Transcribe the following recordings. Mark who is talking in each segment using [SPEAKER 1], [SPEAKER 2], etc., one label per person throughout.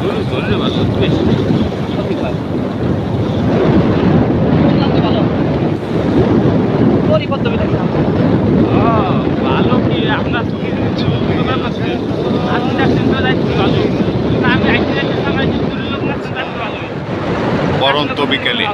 [SPEAKER 1] শরীরে ভালো বেশি
[SPEAKER 2] ভালো
[SPEAKER 1] কি আপনার আপনি দেখছেন ভালো আমি আইসি যে দূরের লোক না
[SPEAKER 3] পরন্ত বিকেলে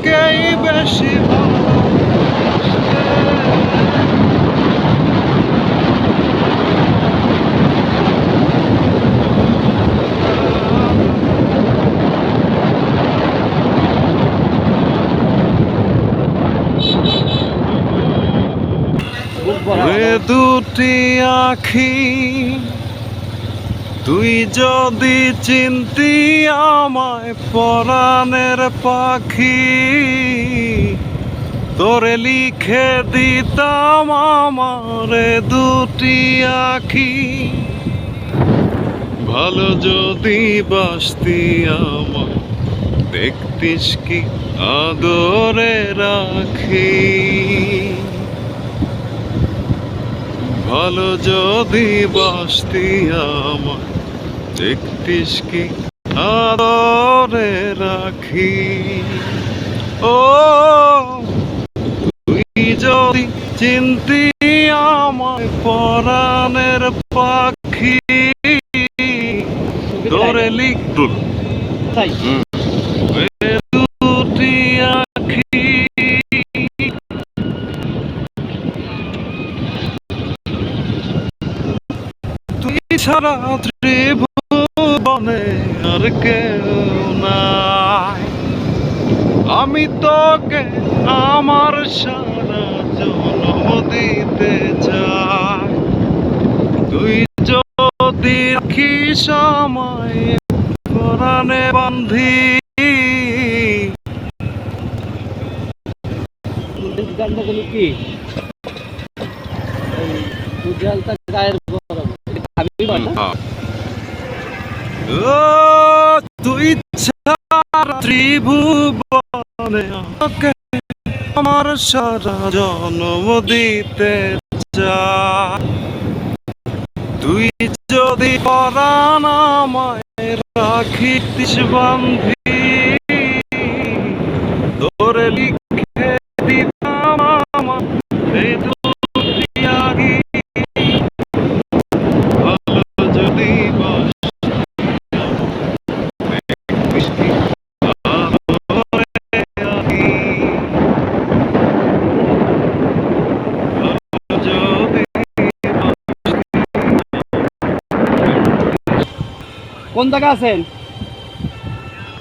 [SPEAKER 3] আমাকেই বেশি দুটি আখি তুই যদি চিনতি আমায় পরাণের পাখি, তোরে লিখে দিতাম আমারে দুটি আখি। ভালো যদি বাসতি আমায়, দেখতিস কি আদরে রাখি। ভালো যদি বাসতি আমার দেখতিস কি? আদরে রাখি। ও তুই যদি চিনতি আমায় পরাণের পাখি তোরে লিখতুল
[SPEAKER 2] তাই?
[SPEAKER 3] দুটি নাই। আমি তোকে আমার সারা জন্ম দিতে চাই। তুই যদি রাখিস আমায় কোরআনে বান্ধি
[SPEAKER 2] কি? গায়ের
[SPEAKER 3] তুই ত্রিভুবনে আমার সারা জন্ম দিতে তুই যদি পরাণ রাখিস বান্ধি তোরে লিখে দিতাম আমার যদি বাস
[SPEAKER 2] কোন জায়গায় আছেন?